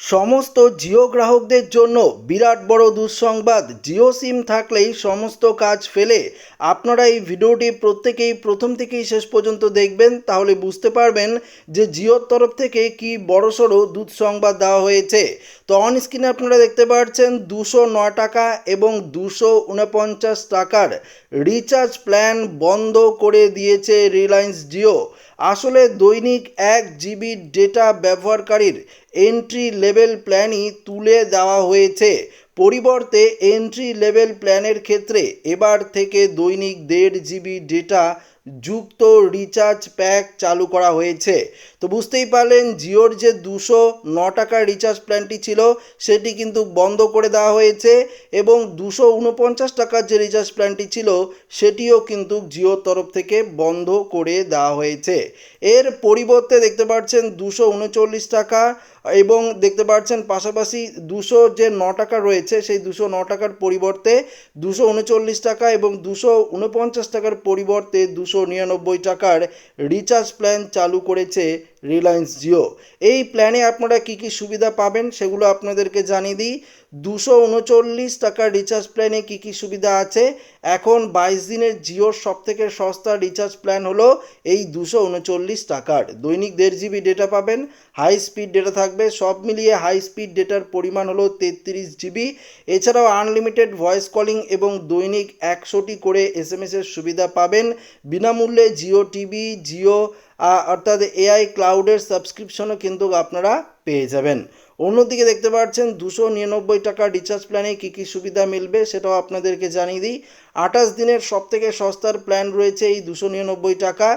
সমস্ত জিও গ্রাহকদের জন্য বিরাট বড় দুঃসংবাদ। জিও সিম থাকলেই সমস্ত কাজ ফেলে। আপনারা এই ভিডিওটি প্রত্যেকেই প্রথম থেকেই শেষ পর্যন্ত দেখবেন, তাহলে বুঝতে পারবেন যে জিওর তরফ থেকে কি বড়সড় দুঃসংবাদ দেওয়া হয়েছে। তো অন স্ক্রিনে আপনারা দেখতে পাচ্ছেন দুশো নয় টাকা এবং দুশো উনপঞ্চাশ টাকার রিচার্জ প্ল্যান বন্ধ করে দিয়েছে রিলায়েন্স জিও। আসলে দৈনিক এক জিবি ডেটা ব্যবহারকারীর এন্ট্রি লেভেল প্ল্যানই তুলে দেওয়া হয়েছে। পরিবর্তে এন্ট্রি লেভেল প্ল্যানের ক্ষেত্রে এবার থেকে দৈনিক দেড় জিবি ডেটা যুক্ত রিচার্জ প্যাক চালু করা হয়েছে। তো বুঝতেই পারলেন, জিওর যে দুশো ন টাকার রিচার্জ প্ল্যানটি ছিল, সেটি কিন্তু বন্ধ করে দেওয়া হয়েছে এবং দুশো উনপঞ্চাশ টাকার যে রিচার্জ প্ল্যানটি ছিল, সেটিও কিন্তু জিওর তরফ থেকে বন্ধ করে দেওয়া হয়েছে। এর পরিবর্তে দেখতে পাচ্ছেন দুশো উনচল্লিশ টাকা এবং দেখতে পাচ্ছেন পাশাপাশি দুশো যে ন টাকা রয়েছে, সেই দুশো ন টাকার পরিবর্তে দুশো উনচল্লিশ টাকা এবং দুশো উনপঞ্চাশ টাকার পরিবর্তে দুশো নিরানব্বই টাকার রিচার্জ প্ল্যান চালু করেছে রিলায়েন্স জিও এই প্ল্যানে আপনারা কি কি সুবিধা পাবেন সেগুলো আপনাদেরকে জানিয়ে দিই। দুশো উনচল্লিশ টাকার রিচার্জ প্ল্যানে কি কি সুবিধা আছে? এখন বাইশ দিনের জিওর সবথেকে সস্তা রিচার্জ প্ল্যান হলো এই দুশো উনচল্লিশ টাকার। দৈনিক দেড় জিবি ডেটা পাবেন হাই স্পিড ডেটা থাকবে, সব মিলিয়ে হাই স্পিড ডেটার পরিমাণ হলো তেত্রিশ জিবি এছাড়াও আনলিমিটেড ভয়েস কলিং এবং দৈনিক একশোটি করে এস এম এসের সুবিধা পাবেন। বিনামূল্যে জিও টিভি, জিও অর্থাৎ এআই ক্লাউডের সাবস্ক্রিপশনও কিন্তু আপনারা পেয়ে যাবেন। অন্যদিকে দেখতে পাচ্ছেন, দুশো নিরানব্বই টাকার রিচার্জ প্ল্যানে কী কী সুবিধা মিলবে সেটাও আপনাদেরকে জানিয়ে দিই। আঠাশ দিনের সবথেকে সস্তার প্ল্যান রয়েছে এই দুশো নিরানব্বই টাকা।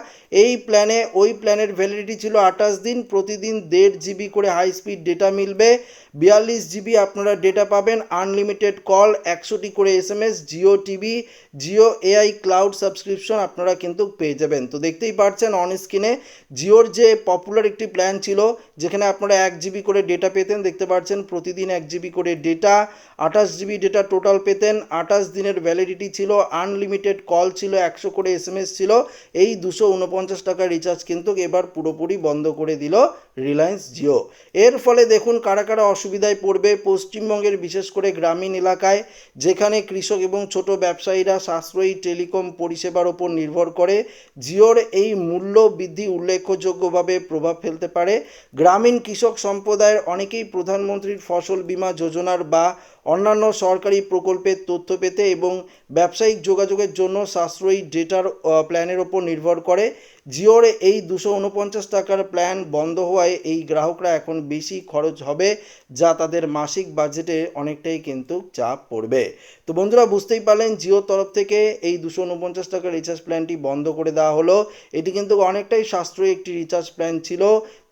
এই প্ল্যানে ওই প্ল্যানের ভ্যালিডিটি ছিল আঠাশ দিন, প্রতিদিন দেড় জিবি করে হাই স্পিড ডেটা মিলবে। বিয়াল্লিশ জিবি আপনারা ডেটা পাবেন আনলিমিটেড কল একশোটি করে S M S Jio TV Jio AI cloud subscription আপনারা কিন্তু পেয়ে যাবেন। তো দেখতেই পাচ্ছেন অন স্ক্রিনে জিওর যে পপুলার একটি প্ল্যান ছিল, যেখানে আপনারা এক জিবি করে ডেটা পেতেন, দেখতে পাচ্ছেন প্রতিদিন এক জিবি করে ডেটা আঠাশ জিবি ডেটা টোটাল পেতেন, আঠাশ দিনের ভ্যালিডিটি ছিল আনলিমিটেড কল ছিল, একশো করে এস ছিল, এই দুশো উনপঞ্চাশ টাকার রিচার্জ কিন্তু এবার পুরোপুরি বন্ধ করে দিল রিলায়েন্স জিও এর ফলে দেখুন কারা কারা অসুবিধায় পড়বে পশ্চিমবঙ্গের বিশেষ করে গ্রামীণ এলাকায়, যেখানে কৃষক এবং ছোট ব্যবসায়ীরা সাশ্রয়ী টেলিকম পরিষেবার ওপর নির্ভর করে। জিওর এই মূল্য বৃদ্ধি উল্লেখযোগ্যভাবে প্রভাব ফেলতে পারে, গ্রামীণ কৃষক সম্প্রদায়ের অনেকেই প্রধানমন্ত্রীর ফসল বীমা যোজনার বা অন্যান্য সরকারি প্রকল্পের তথ্য পেতে এবং ব্যবসায়িক যোগাযোগের জন্য সাশ্রয়ী ডেটার প্ল্যানের ওপর নির্ভর করে। জিওর এই দুশো উনপঞ্চাশ টাকার প্ল্যান বন্ধ হওয়ায় এই গ্রাহকরা এখন বেশি খরচ হবে, যা তাদের মাসিক বাজেটে অনেকটাই কিন্তু চাপ পড়বে। তো বন্ধুরা, বুঝতেই পারলেন, জিওর তরফ থেকে এই দুশো উনপঞ্চাশ টাকার রিচার্জ প্ল্যানটি বন্ধ করে দেওয়া হলো। এটি কিন্তু অনেকটাই সাশ্রয়ী একটি রিচার্জ প্ল্যান ছিল।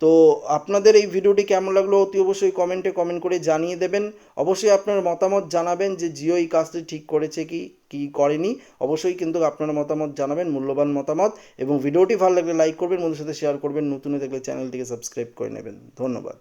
তো আপনাদের এই ভিডিওটি কেমন লাগল অতি অবশ্যই কমেন্টে কমেন্ট করে জানিয়ে দেবেন। অবশ্যই আপনার মতামত জানাবেন যে জিও এই কাজটি ঠিক করেছে কি কি করেনি। অবশ্যই কিন্তু আপনার মতামত জানাবেন, মূল্যবান মতামত। এবং ভিডিওটি ভালো লাগলে লাইক করবেন বন্ধুর সাথে শেয়ার করবেন। নতুন দেখলে চ্যানেলটিকে সাবস্ক্রাইব করে নেবেন। ধন্যবাদ।